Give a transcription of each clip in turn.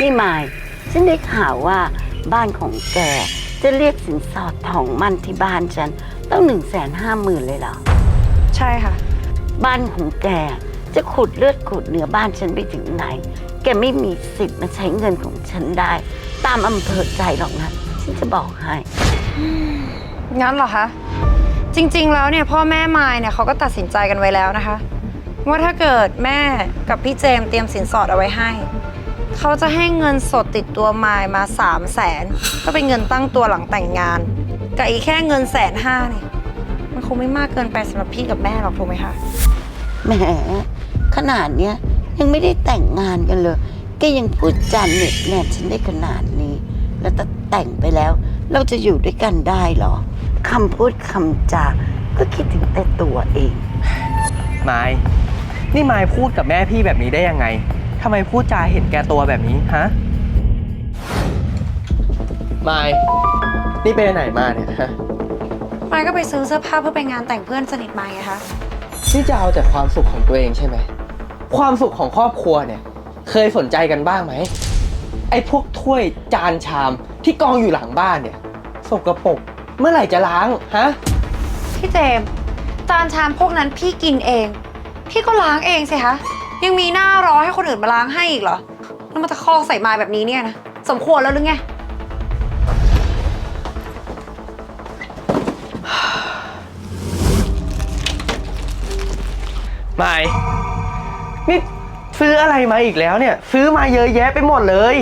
นี่มายฉันได้ข่าวว่าบ้านของแก จะเรียกสินสอดทองมั่นที่บ้านฉันต้องหนึ่งแสนห้าหมื่นเลยเหรอ ใช่ค่ะ บ้านของแกจะขุดเลือดขุดเนื้อบ้านฉันไปถึงไหน แกไม่มีสิทธิ์มาใช้เงินของฉันได้ ตามอำเภอใจหรอกนะ ฉันจะบอกให้ งั้นเหรอคะ จริงๆ แล้วเนี่ยพ่อแม่มายเนี่ยเขาก็ตัดสินใจกันไว้แล้วนะคะ ว่าถ้าเกิดแม่กับพี่เจมส์เตรียมสินสอดเอาไว้ให้ เขาจะให้เงินสดติดตัวมายมา3 0 0แสนก็เป็นเงินตั้งตัวหลังแต่งงานกับอีกแค่เงินแสนห้าเนี่ยมันคงไม่มากเกินไปสำหรับพี่กับแม่หรอกถูกไหมคะแหมขนาดเนี้ยยังไม่ได้แต่งงานกันเลยแกยังพูดจาเหน็บแนบฉันได้ขนาดนี้ แล้วถ้าแต่งไปแล้ว เราจะอยู่ด้วยกันได้เหรอคำพูดคำจาก็คิดถึงแต่ตัวเองไม้นี่ไม้พูดกับแม่พี่แบบนี้ได้ยังไง ทำไมพูดจาเห็นแก่ตัวแบบนี้ฮะไม้นี่ไปไหนมาเนี่ยฮะมายก็ไปซื้อเสื้อผ้าเพื่อไปงานแต่งเพื่อนสนิทมายไงคะ นี่จะเอาแต่ความสุขของตัวเองใช่ไหม ความสุขของครอบครัวเนี่ย เคยสนใจกันบ้างไหม ไอ้พวกถ้วยจานชามที่กองอยู่หลังบ้านเนี่ย สกรปรกเมื่อไหร่จะล้างฮะ พี่เจมส์จานชามพวกนั้นพี่กินเอง พี่ก็ล้างเองสิคะ ยังมีหน้ารอให้คนอื่นมาล้างให้อีกเหรอแล้วมาตะคอกใส่มายแบบนี้เนี่ยนะ สมควรแล้วหรือไงไม่นี่ซื้ออะไรมาอีกแล้วเนี่ย ซื้อมาเยอะแยะไปหมดเลย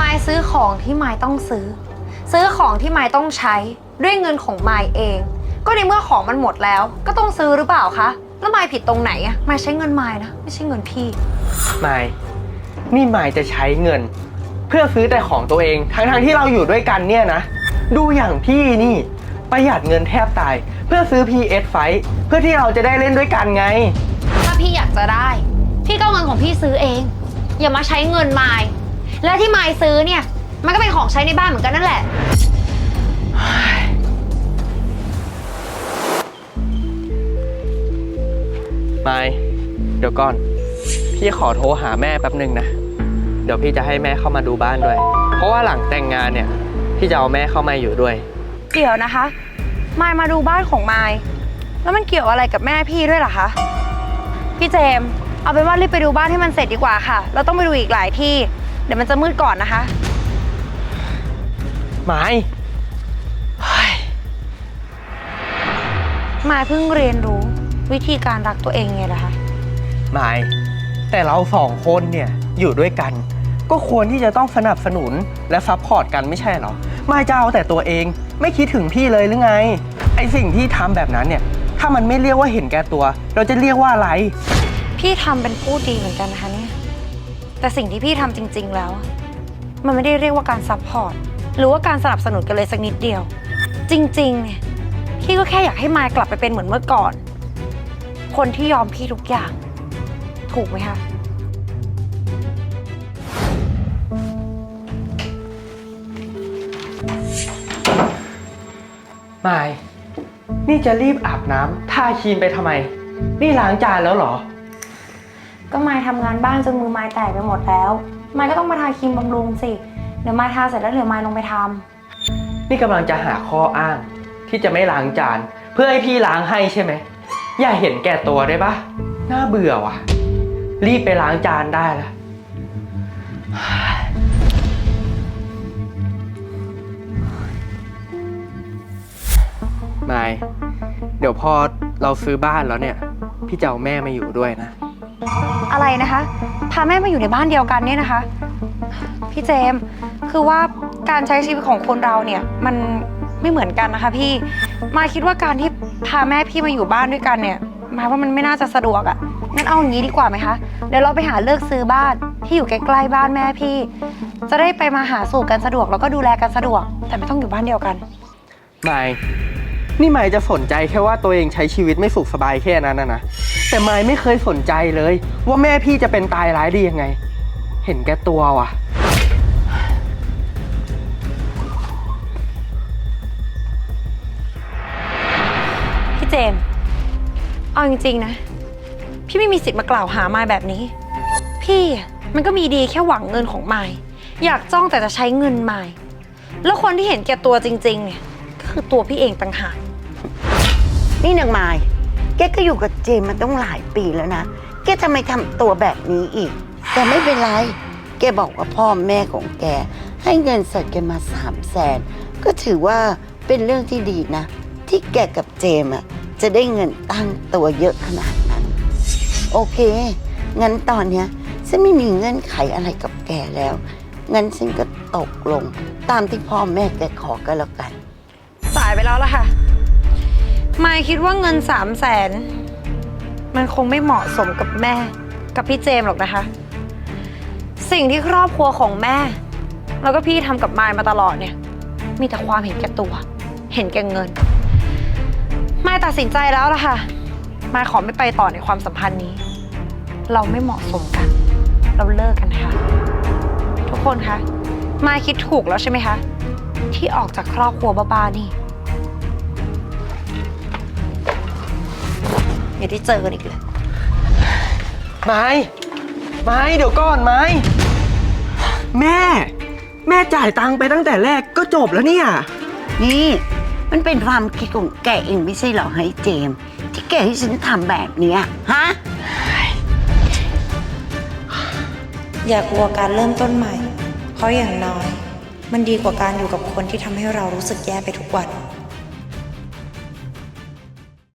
มายซื้อของที่มายต้องซื้อ ซื้อของที่มายต้องใช้ด้วยเงินของมายเอง ก็ในเมื่อของมันหมดแล้ว ก็ต้องซื้อหรือเปล่าคะ แล้วมายผิดตรงไหนอะมายใช้เงินมายนะ ไม่ใช่เงินพี่ไม่นี่ไม่จะใช้เงิน เพื่อซื้อแต่ของตัวเองทั้งๆที่เราอยู่ด้วยกันเนี่ยนะ ดูอย่างพี่นี่ ประหยัดเงินแทบตาย เพื่อซื้อ PS ไฟเพื่อที่เราจะได้เล่นด้วยกันไง ถ้าพี่อยากจะได้ พี่ก็เอาเงินของพี่ซื้อเอง อย่ามาใช้เงินมาย และที่มายซื้อเนี่ย มันก็เป็นของใช้ในบ้านเหมือนกันนั่นแหละ ไม่เดี๋ยวก่อน พี่ขอโทรหาแม่แป๊บหนึ่งนะ เดี๋ยวพี่จะให้แม่เข้ามาดูบ้านด้วย เพราะว่าหลังแต่งงานเนี่ย พี่จะเอาแม่เข้ามาอยู่ด้วย เดี๋ยวนะคะมายมาดูบ้านของมาย แล้วมันเกี่ยวอะไรกับแม่พี่ด้วยเหรอคะ พี่เจมส์เอาเป็นว่ารีบไปดูบ้านให้มันเสร็จดีกว่าค่ะ เราต้องไปดูอีกหลายที่ เดี๋ยวมันจะมืดก่อนนะคะ ไม้เฮ้ยมายเพิ่งเรียนรู้ วิธีการรักตัวเองไงล่ะคะไม้แต่เราสองคนเนี่ยอยู่ด้วยกัน ก็ควรที่จะต้องสนับสนุนและซัพพอร์ตกันไม่ใช่เหรอ ไม่จะเอาแต่ตัวเองไม่คิดถึงพี่เลยหรือไง ไอสิ่งที่ทำแบบนั้นเนี่ย ถ้ามันไม่เรียกว่าเห็นแก่ตัว เราจะเรียกว่าอะไร พี่ทำเป็นพูดดีเหมือนกันนะคะเนี่ย แต่สิ่งที่พี่ทำจริง ๆ แล้ว มันไม่ได้เรียกว่าการซัพพอร์ตหรือว่าการสนับสนุนกันเลยสักนิดเดียว จริง ๆ เนี่ย พี่ก็แค่อยากให้มายกลับไปเป็นเหมือนเมื่อก่อน คนที่ยอมพี่ทุกอย่าง ถูกไหมคะไม่นี่จะรีบอาบน้ำทาครีมไปทำไม นี่ล้างจานแล้วเหรอ ก็มายทำงานบ้านจนมือมายแตกไปหมดแล้ว มายก็ต้องมาทาครีมบำรุงสิ เดี๋ยวมายทาเสร็จแล้วเดี๋ยวมายลงไปทำนี่กำลังจะหาข้ออ้าง ที่จะไม่ล้างจาน เพื่อให้พี่ล้างให้ใช่ไหม อย่าเห็นแก่ตัวได้ปะน่าเบื่อว่ะ รีบไปล้างจานได้ละไม่เดี๋ยวพอเราซื้อบ้านแล้วเนี่ย พี่จะเอาแม่มาอยู่ด้วยนะ อะไรนะคะ พาแม่มาอยู่ในบ้านเดียวกันเนี่ยนะคะ พี่เจมส์คือว่าการใช้ชีวิตของคนเราเนี่ย มันไม่เหมือนกันนะคะพี่ มาคิดว่าการที่พาแม่พี่มาอยู่บ้านด้วยกันเนี่ย มาว่ามันไม่น่าจะสะดวกอะ่ะ งั้นเอาอย่างนี้ดีกว่าไหมคะ เดี๋ยวเราไปหาเลือกซื้อบ้านที่อยู่ใกล้ๆบ้านแม่พี่ จะได้ไปมาหาสู่กันสะดวกแล้วก็ดูแลกันสะดวก แต่ไม่ต้องอยู่บ้านเดียวกันไม่นี่ไม่จะสนใจแค่ว่าตัวเองใช้ชีวิตไม่สุขสบายแค่นั้นนะนะ แต่ไม่ไม่เคยสนใจเลย ว่าแม่พี่จะเป็นตายร้ายดียังไง เห็นแก่ตัวว่ะ เอาจริงๆนะ พี่ไม่มีสิทธิ์มากล่าวหามายแบบนี้ พี่อะมันก็มีดีแค่หวังเงินของมาย อยากจ้องแต่จะใช้เงินมาย แล้วคนที่เห็นแก่ตัวจริง ๆ เนี่ยก็คือตัวพี่เองต่างหาก นี่นางไม้แกก็อยู่กับเจมมาต้องหลายปีแล้วนะ แกทำไมทำตัวแบบนี้อีก แต่ไม่เป็นไร แกบอกว่าพ่อแม่ของแก ให้เงินสดแกมาสามแสนก็ถือว่าเป็นเรื่องที่ดีนะ ที่แกกับเจมอะ จะได้เงินตั้งตัวเยอะขนาดนั้น โอเค งั้นตอนเนี้ยฉันไม่มีเงื่อนไขอะไรกับแกแล้ว งั้นฉันก็ตกลง ตามที่พ่อแม่แกขอก็แล้วกัน สายไปแล้วล่ะค่ะ มายคิดว่าเงินสามแสนมันคงไม่เหมาะสมกับแม่ กับพี่เจมส์หรอกนะคะ สิ่งที่ครอบครัวของแม่ แล้วก็พี่ทำกับมายมาตลอดเนี่ย มีแต่ความเห็นแก่ตัว เห็นแก่เงิน มายตัดสินใจแล้วล่ะค่ะ มายขอไม่ไปต่อในความสัมพันธ์นี้ เราไม่เหมาะสมกัน เราเลิกกันค่ะ ทุกคนคะ มายคิดถูกแล้วใช่ไหมคะ ที่ออกจากครอบครัวบ้าๆนี่ อย่าได้เจอกันอีกเลย ไม้ ไม้เดี๋ยวก่อนไม้ แม่ แม่จ่ายตังค์ไปตั้งแต่แรกก็จบแล้วเนี่ย นี่ มันเป็นความคิดของแกเองไม่ใช่เหรอให้เจมส์ที่แกให้ฉันทำแบบเนี้ยฮะ อย่ากลัวการเริ่มต้นใหม่ เพราะอย่างน้อย มันดีกว่าการอยู่กับคนที่ทำให้เรารู้สึกแย่ไปทุกวัน